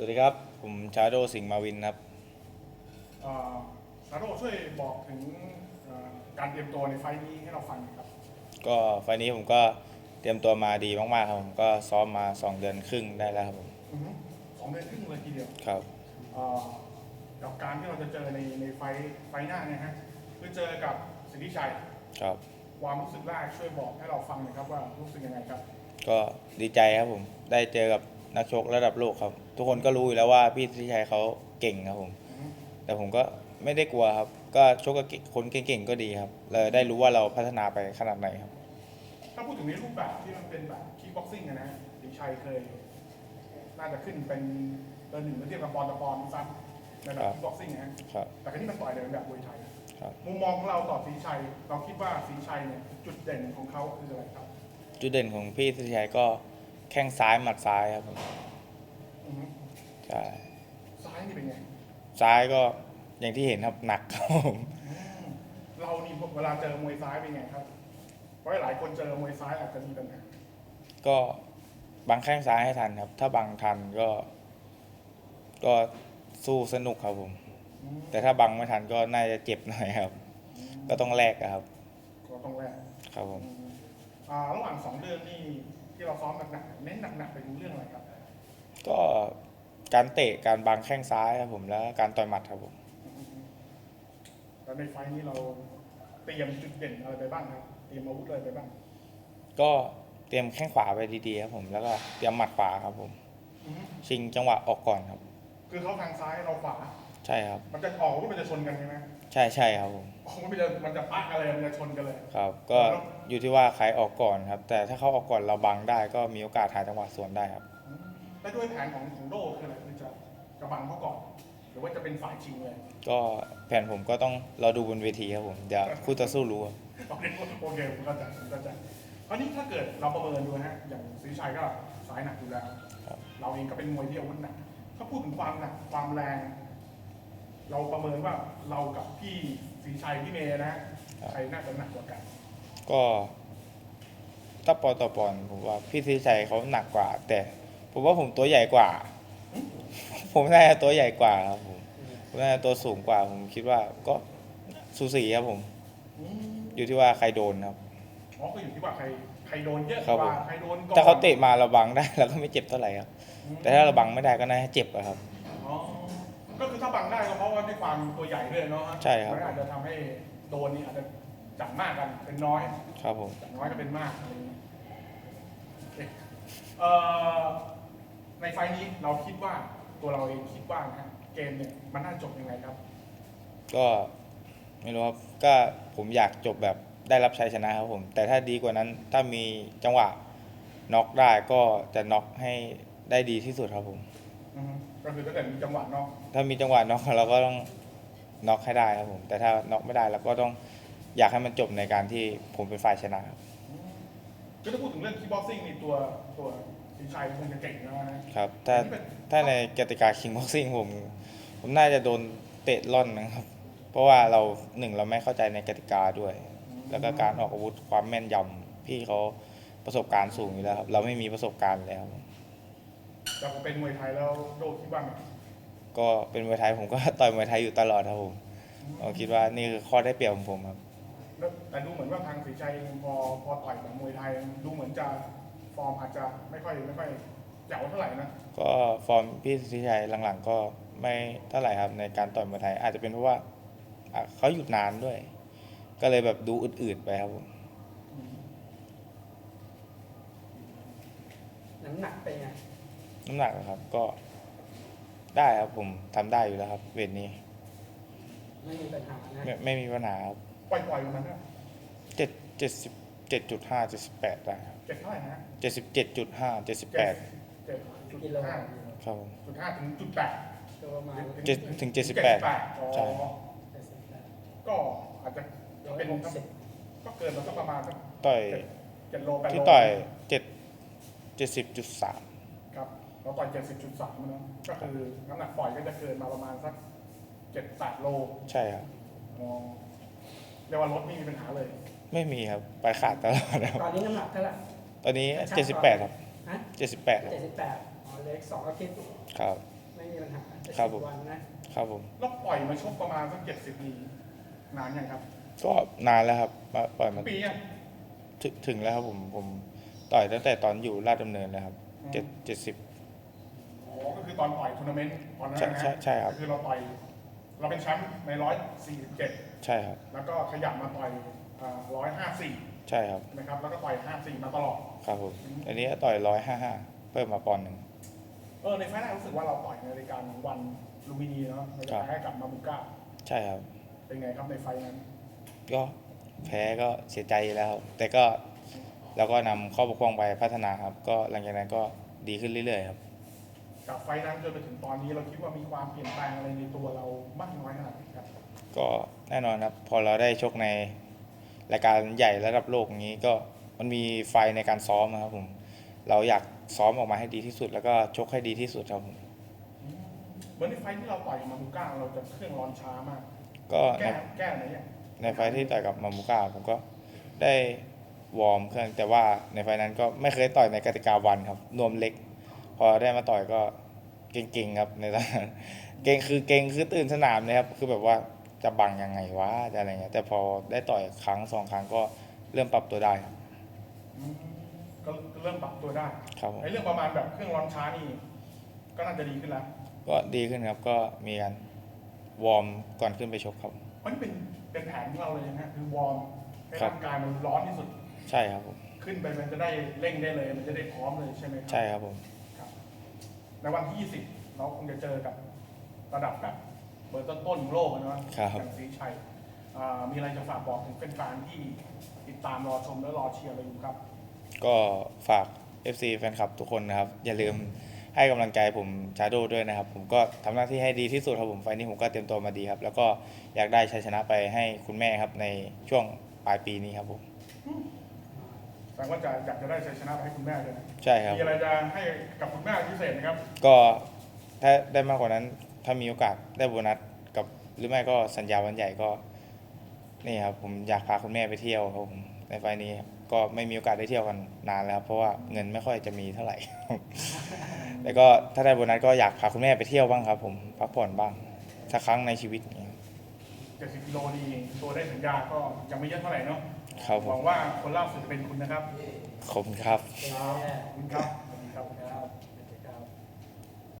สวัสดีครับ ผมชาโดสิงห์มาวินครับเอ่อซาโร่ช่วยบอกถึงเอ่อการเตรียมตัวในไฟล์นี้ให้เราฟังหน่อยครับ ก็ไฟล์นี้ผมก็เตรียมตัวมาดีมากๆครับผมก็ซ้อมมา 2 เดือนครึ่งได้แล้วครับผมอือฮึสองเดือนครึ่งเลยทีเดียวครับเอ่อกับการที่เราจะเจอในในไฟล์ไฟล์หน้าเนี่ยฮะคือเจอกับสิทธิชัยครับความรู้สึกแรกช่วยบอกให้เราฟังหน่อยครับว่ารู้สึกยังไงครับ ก็ดีใจครับผมได้เจอกับ นักชกระดับโลกครับ ทุกคนก็รู้อยู่แล้วว่าพี่ทิชัยเขาเก่งครับผมอือฮึแต่ผมก็ไม่ได้กลัวครับ ก็ชกกับคนเก่งๆก็ดีครับเลยได้รู้ว่าเราพัฒนาไปขนาดไหนครับ ถ้าพูดถึงในรูปแบบที่มันเป็นแบบคีบ็อกซิ่งนะฮะสิทธิชัยเคย น่าจะขึ้นเป็นเบอร์หนึ่งเมื่อเทียบกับปอนด์ต่อปอนด์ซ้ำในแบบครับคีบ็อกซิ่งนะฮะครับ แต่ครั้นี้มันต่อยในแบบมวยไทยครับมุมมองของเราต่อสีชัย เราคิดว่าสีชัยเนี่ยจุดเด่นของเขาคืออะไรครับ จุดเด่นของพี่ทิชัยก็ แข้งซ้ายหมัดซ้ายครับผมอือฮึใช่ซ้ายนี่เป็นไงซ้ายก็อย่างที่เห็นครับหนักครับผมอืมเรานี่เวลาเจอมวยซ้ายเป็นไงครับ เพราะหลายคนเจอมวยซ้ายอาจจะมีปัญหาก็บังแข้งซ้ายให้ทันครับ ถ้าบังทันก็ ก็สู้สนุกครับผม อืมแต่ถ้าบังไม่ทันก็น่าจะเจ็บหน่อยครับ ก็ต้องแลกอะครับ ก็ต้องแลกครับผมอืมอ่าระหว่างสองเดือนนี่ ที่เราซ้อมหนักๆเน้นหนักๆไปถึงเรื่องอะไรครับ ก็การเตะการบังแข้งซ้ายครับผมแล้วการต่อยหมัดครับผมอืมแล้วในไฟล์นี้เราเตรียมจุดเด่นอะไรไปบ้างครับเตรียมอาวุธอะไรไปบ้างก็เตรียมแข้งขวาไปดีๆครับผมแล้วก็เตรียมหมัดขวาครับผมอืมชิงจังหวะออกก่อนครับ คือเขาทางซ้ายเราขวา ใช่ครับ มันจะออกว่ามันจะชนกันใช่ไหมใช่ใช่ครับผมออกมันจะมันจะปักอะไรมันจะชนกันเลย ครับ ก็อยู่ที่ว่าใครออกก่อนครับ แต่ถ้าเขาออกก่อนเราบังได้ก็มีโอกาสหาจังหวะสวนได้ครับอืมแล้วด้วยแผนของของโดคืออะไรคือจะจะบังเขาก่อน หรือว่าจะเป็นฝ่ายชิงเลย ก็แผนผมก็ต้องเราดูบนเวทีครับผมเดี๋ยวคู่ต่อสู้รู้ครับโอเคโอเคผมเข้าใจผมเข้าใจคราวนี้ถ้าเกิดเราประเมินดูนะฮะอย่างศรีชัยก็สายหนักอยู่แล้วครับเราเองก็เป็นมวยที่อาวุธหนักถ้าพูดถึงความหนักความแรง เราประเมินว่าเรากับพี่ศรีชัยพี่เมย์นะฮะใครน่าจะหนักกว่ากันก็ถ้าปอนต่อปอนด์ผมว่าพี่ธีชัยเขาหนักกว่า แต่ผมว่าผมตัวใหญ่กว่า ผมน่าจะตัวใหญ่กว่าครับผมผมน่าจะตัวสูงกว่า ผมคิดว่าก็สูสีครับผม อืมอยู่ที่ว่าใครโดนครับ อ๋อก็อยู่ที่ว่าใครใครโดนเยอะครับกผว่า ม ใครโดนก่อนถ้าเขาเตะมาเราบังได้ เราก็ไม่เจ็บเท่าไหร่ครับ อืมแต่ถ้าเราบังไม่ได้ก็น่าจะเจ็บอะครับอ๋อ ก็คือถ้าบังได้ก็เพราะว่าด้วยความตัวใหญ่ด้วยเนาะฮะใช่ครับ มันอาจจะทำให้โดนนี่อาจจะจับมากกันเป็นน้อย ครับผม จากน้อยก็เป็นมากอะไรอย่างเงี้ยโอเคเอ่อในไฟล์นี้เราคิดว่าตัวเราเองคิดว่านะฮะเกมเนี่ยมันน่าจบยังไงครับ ก็ไม่รู้ครับ ก็ผมอยากจบแบบได้รับชัยชนะครับผม แต่ถ้าดีกว่านั้นถ้ามีจังหวะน็อกได้ก็จะน็อกให้ได้ดีที่สุดครับผม อือฮึ ก็คือถ้าเกิดมีจังหวะเนาะถ้ามีจังหวะน็อกเราก็ต้องน็อกให้ได้ครับผม แต่ถ้าน็อกไม่ได้เราก็ต้องอยากให้มันจบในการที่ผมเป็นฝ่ายชนะครับคือถ้าพูดถึงเรื่องคีบ็อกซิ่งนี่ตัวตัวสีชัยคงจะเก่งนะฮะครับ ถ้าอันนี้เป็นถ้าในกติกาคิงบ็อกซิ่งผม ผมน่าจะโดนเตะล่อนนะครับ เพราะว่าเราหนึ่งเราไม่เข้าใจในกติกาด้วย แล้วก็การออกอาวุธความแม่นยำพี่เขาประสบการณ์สูงอยู่แล้วครับ เราไม่มีประสบการณ์แล้ว แต่พอเป็นมวยไทยแล้วโดคิดว่าไงก็เป็นมวยไทยผมก็ต่อยมวยไทยอยู่ตลอดครับผมผมคิดว่านี่คือข้อได้เปรียบของผมครับ แล้วแต่ดูเหมือนว่าทางสีชัยเองพอพอต่อยกับมวยไทย ดูเหมือนจะฟอร์มอาจจะไม่ค่อยไม่ค่อยแจ๋วเท่าไหร่นะก็ฟอร์มพี่สิทธิชัยหลังๆ ก็ไม่เท่าไหร่ครับในการต่อยมวยไทย อาจจะเป็นเพราะว่าอะเขาหยุดนานด้วย ก็เลยแบบดูอืดๆไปครับผมน้ำหนักเป็นไง น้ำหนักนะครับก็ได้ครับผมทำได้อยู่แล้วครับ เวทนี้ไม่มีปัญหานะไม่ไม่มีปัญหาครับปล่อยปล่อยๆมันนะเจ็ดเจ็ดสิบเจ็ดจุดห้าเจ็ดสิบแปดได้ครับเจ็ดเท่าไหร่นะเจ็ดสิบเจ็ดจุดห้าเจ็ดสิบแปดเจ็ดจุดกิโลห้าครับผมจุดห้าถึงจุดแปดก็ประมาณเจ็ดถึงเจ็ดสิบแปดอ๋อใช่ก็อาจจะร้อยเป็นหกสิบก็เกินมาสักประมาณสักต่อยเจ็ดโลแปดโลที่ต่อยเจ็ดเจ็ดสิบจุดสามครับ เราต่อยเจ็ดสิบจุดสามนะก็คือน้ำหนักปล่อยก็จะเกินมาประมาณสักเจ็ดแปดโลใช่ครับอ๋อเรียกว่ารถไม่มีปัญหาเลย ไม่มีครับ ไปขาดตลอดครับ ตอนนี้น้ำหนักเท่าไหร่ ตอนนี้ช่างเจ็ดสิบแปดครับ ฮะเจ็ดสิบแปดครับ เจ็ดสิบแปดอ๋อเล็กสองอาทิตย์ครับอไม่มีปัญหาครับผมวันนะครับผม แล้วปล่อยมาชกประมาณสักเจ็ดสิบปีนานยังครับก็นานแล้วครับมาปล่อยมาปียังถึงถึงแล้วครับผม ผมต่อยตั้งแต่ตอนอยู่ราชดำเนินเลยครับ เจ็ดเจ็ดสิบ อ๋อก็คือตอนต่อยทัวร์นาเมนต์ตอนนั้นใช่นะใช่ใช่ครับก็คือเราต่อยเราเป็นแชมป์ในร้อยสี่สิบเจ็ดใช่ครับ แล้วก็ขยับมาต่อยร้อยห้าสี่ใช่ครับ นะครับ แล้วก็ต่อยห้าสี่มาตลอด ครับผม อันนี้ต่อยร้อยห้าห้าเพิ่มมาปอนด์หนึ่ง เออในไฟล์แรกรู้สึกว่าเราต่อยในรายการวันลูมินีเนาะเราจะครับแพ้กับมาบุก้า ใช่ครับ เป็นไงครับในไฟล์นั้น ก็แพ้ก็เสียใจแล้วครับแต่ก็เราก็นำข้อบกพร่องไปพัฒนาครับ ก็หลังจากนั้นก็ดีขึ้นเรื่อยๆครับ จากไฟล์นั้นจนไปถึงตอนนี้เราคิดว่ามีความเปลี่ยนแปลงอะไรในตัวเรามากน้อยขนาดไหนครับก็แน่นอนครับ พอเราได้ชกในรายการใหญ่ระดับโลกอย่างนี้ก็มันมีไฟในการซ้อมนะครับผมเราอยากซ้อมออกมาให้ดีที่สุด แล้วก็ชกให้ดีที่สุดครับผมเหมือนในไฟล์ที่เราต่อยกับมาบุก้าเราจะเครื่องร้อนช้ามาก ก็ในแก้แก้ไหนเนี่ยในไฟล์ที่ต่อยกับมามูก้าผมก็ได้วอร์มเครื่องแต่ว่าในไฟล์นั้นก็ไม่เคยต่อยในกติกาวันครับนวมเล็ก พอได้มาต่อยก็เก่งๆครับในตอนนั้นเก่งคือเก่งคือตื่นสนามเลยครับคือแบบว่าจะบังยังไงวะจะอะไรเงี้ยแต่พอได้ต่อยครั้งสองครั้งก็เริ่มปรับตัวได้ครับอืมก็ก็เริ่มปรับตัวได้ครับผมไอ้เรื่องประมาณแบบเครื่องร้อนช้านี่ก็น่าจะดีขึ้นแล้ว ก็ดีขึ้นครับก็มีการวอร์มก่อนขึ้นไปชกครับเพราะนี่เป็นเป็นแผนของเราเลยนะฮะคือวอร์มให้ครับร่างกายมันร้อนที่สุด ใช่ครับผม ขึ้นไปมันจะได้เร่งได้เลย มันจะได้พร้อมเลยใช่ไหมครัใช่ครับผมครับ ในวันที่ 20 เราคงจะเจอกับระดับแบบเบอร์ต้นๆของโลกอะเนาะครับ อย่างศรีชัยอ่ามีอะไรจะฝากบอกถึงแฟนๆที่ติดตามรอชมและรอเชียร์เราอยู่ครับ ก็ฝาก FC แฟนคลับทุกคนนะครับ อย่าลืมให้กำลังใจผมชาโดด้วยนะครับ ผมก็ทำหน้าที่ให้ดีที่สุดครับผมไฟล์นี้ผมก็เตรียมตัวมาดีครับ แล้วก็อยากได้ชัยชนะไปให้คุณแม่ครับในช่วงปลายปีนี้ครับผม แสดงว่าจะอยากจะได้ชัยชนะไปให้คุณแม่เลยนะใช่ครับ มีอะไรจะให้กับคุณแม่พิเศษนะครับ ก็ถ้าได้มากกว่านั้นถ้ามีโอกาสได้โบนัสกับหรือไม่ก็สัญญาวันใหญ่ก็ นี่ครับผมอยากพาคุณแม่ไปเที่ยวครับผมในไฟล์นี้ครับก็ไม่มีโอกาสได้เที่ยวกันนานแล้วครับเพราะว่าเงินไม่ค่อยจะมีเท่าไหร่ แล้วก็ถ้าได้โบนัสก็อยากพาคุณแม่ไปเที่ยวบ้างครับ ผมพักผ่อนบ้างสักครั้งในชีวิตอย่างเงี้ย70กิโลนี่ตัวได้สัญญาก็ยังไม่เยอะเท่าไหร่เนาะ ครับผหวัมงว่าคนล่าสุดจะเป็นคุณนะครับขอบคุณครับ ขอบคุณครับ